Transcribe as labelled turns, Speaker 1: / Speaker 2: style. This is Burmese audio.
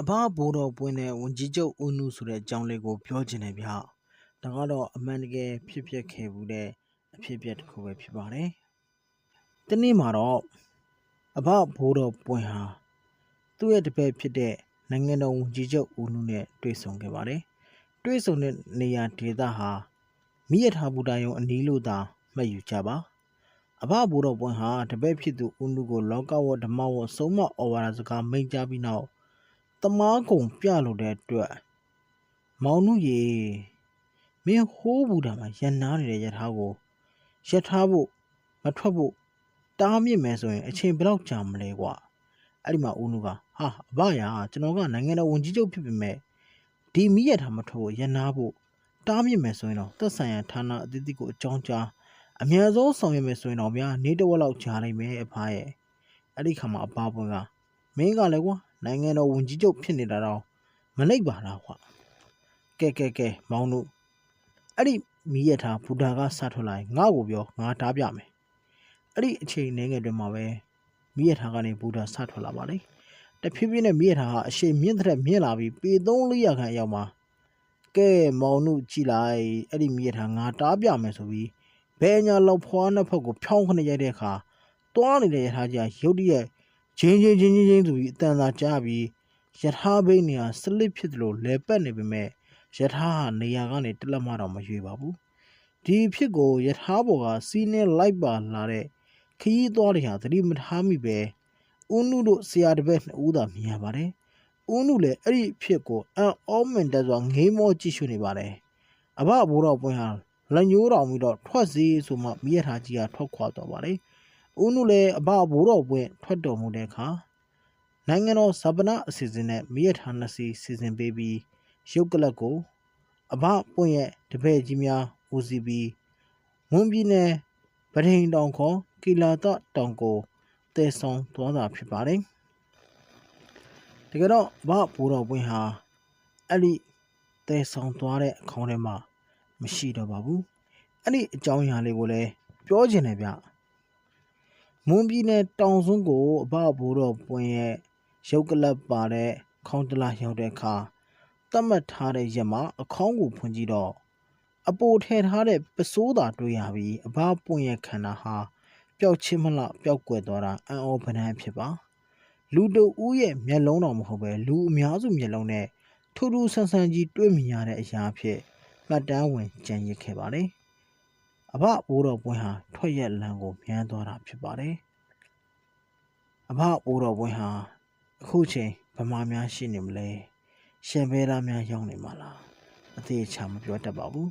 Speaker 1: အဘဘိုးတော်ပွင့်တဲ့ဝန်ကြီးချုပ်ဦးနုဆိုတဲ့အကြောင်းလေးကိုပြောချင်တယ်ဗျာဒါကတော့အမှန်တကယ်ဖြစ်ပျက်ခဲ့ဘူးတဲ့အဖြစ်အပျက်တစ်ခုပဲဖြစ်ပါတယ်ဒီနေ့မှာတော့အဘဘိုးတော်ပွင့်ဟာသူ့ရဲ့တပည့်ဖြစ်တဲ့နိုင်ငံတော်ဝန်ကြီးချုပ်ဦးနုနဲ့တွေ့ဆုံခဲ့ပါတယ်တွေ့ဆုံတဲ့နေရာဒေသဟာမိရထားဘူတာယုံအနီးလို့သာမှတ်ယူကြပါအဘဘိုးတော်ပွင့်ဟာတပည့်ဖြစ်သူဦးနုကိုလောကဝဓမ္မဝဆုံးမဩဝါဒစကားမိန့်ကြားပြီးနောက် တမားကုံပြလို့တဲ့အတွက်မောင်နုရေမင်းဟိုးဘူးတာမှာရန်နာနေတဲ့ယထာကိုယထာဖို့မထွက်ဖို့တားမြစ်မယ်ဆိုရင်အချိန်ဘယ်တော့ကြာမလဲကွာအဲ့ဒီမှာဦးနုကဟာအဘရာကျွန်တော်ကနိုင်ငံတော်ဝန်ကြီးချုပ်ဖြစ်ပေမဲ့ဒီမိရထားမထွက်ဖို့ရန်နာဖို့တားမြစ်မယ်ဆိုရင်တော့သက်ဆိုင်ရာဌာနအသီးသီးကိုအကြောင်းကြားအများဆုံးဆောင်ရွက်မယ်ဆိုရင်တော့ဗျာနေတဝက်လောက်ကြာနိုင်မယ်အဖားရဲ့အဲ့ဒီခါမှာအပပွင့်ကမင်းကလည်းကွာ နိုင်ငံတော်ဝန်ကြီးချုပ်ဖြစ်နေတာတော့မနှိပ်ပါလားကွာကဲကဲကဲမောင်တို့အဲ့ဒီမီးရထားဘူတာကစထွက်လာရင်ငါ့ကိုပြောငါတားပြမယ်အဲ့ဒီအချိန်နေငယ်တွင်မှာပဲမီးရထားကနေဘူတာစထွက်လာပါလေတဖြည်းဖြည်းနဲ့မီးရထားကအရှိန်မြင့်တဲ့မြင့်လာပြီးပေ300ခန့်အရောက်မှာကဲမောင်တို့ကြည်လိုက်အဲ့ဒီမီးရထားငါတားပြမယ်ဆိုပြီးဘယ်ညာလောက်ဖွားနှစ်ဖက်ကိုဖြောင်းခနဲ့ရိုက်တဲ့အခါတွားနေတဲ့ရထားကြီးကရုတ်တရက် ချင်းချင်းချင်းချင်းချင်းဆိုပြီးအတန်သာကြားပြီးယထာဘိန်းနေဟာစလစ်ဖြစ်တယ်လို့လဲပက်နေပေမဲ့ယထာဟာနေရာကနေတလက်မတော့မရွေပါဘူးဒီဖြစ်ကိုယထာဘော်ကစီးနေလိုက်ပါလာတဲ့ခရီးသွားတွေဟာသတိမထားမိပဲဦးနုတို့ဆရာတပည့်နှစ်ဦးသာမြင်ရပါတယ်ဦးနုလည်းအဲ့ဒီအဖြစ်ကိုအန်အောမင်တက်စွာငေးမောကြည့်ရှုနေပါတယ်အဘဘိုးတော်ပွင့်ဟာလက်ညှိုးတောင်ပြီးတော့ထွက်စီဆိုမှမိရထားကြီးကထွက်ခွာသွားပါတယ် ဦးနုလည်းအဘဘိုးတော်ပွင့်ထွက်တော်မူတဲ့အခါနိုင်ငံတော်ဇပနာအစီအစဉ်နဲ့မိရထားနှစ်စီစီစဉ်ပေးပြီးရုပ်ကလပ်ကို အဘပွင့်ရဲ့တပည့်ကြီးများဦးစီးပြီးမွန်ပြည်နယ်ဗဒိန်တောင်ခေါ်ကီလာတတောင်ကိုတည်ဆောင်သွားတာဖြစ်ပါတယ်တကယ်တော့အဘဘိုးတော်ပွင့်ဟာအဲ့ဒီတည်ဆောင်သွားတဲ့အခေါင်းထဲမှာမရှိတော့ပါဘူးအဲ့ဒီအကြောင်းအရာလေးကိုလည်းပြောချင်တယ်ဗျ မွန်ပြည်နယ်တောင်စွန်းကိုအဘဘိုးတော်ပွင့်ရဲ့ရုပ်ကလပ်ပါတဲ့ခေါင်းတလားရောက်တဲ့အခါတတ်မှတ်ထားတဲ့ရက်မှာအခေါင်းကိုဖွင့်ကြည့်တော့အပိုထည့်ထားတဲ့ပစိုးသာတွေ့ရပြီးအဘပွင့်ရဲ့ခန္ဓာဟာပျောက်ချင်းမလားပျောက်ကွယ်သွားတာအံ့ဩပန်းတန်းဖြစ်ပါလူတူဦးရဲ့မျက်လုံးတော်မဟုတ်ပဲလူအများစုမျက်လုံးနဲ့ထူးထူးဆန်းဆန်းကြီးတွေ့မြင်ရတဲ့အရာအဖြစ်မှတ်တမ်းဝင်ကြံရစ်ခဲ့ပါတယ်အဘဘိုးတော်ပွင့်ဟာ ထွက်ရက်လမ်းကိုမြန်းသွားတာဖြစ်ပါတယ်အဖအိုးတော်ပွဲဟာအခုချိန်ဗမာများရှိနေမလဲရှင်ဘဲသားများရောက်နေမှာလားအသေးချာမပြောတတ်ပါဘူး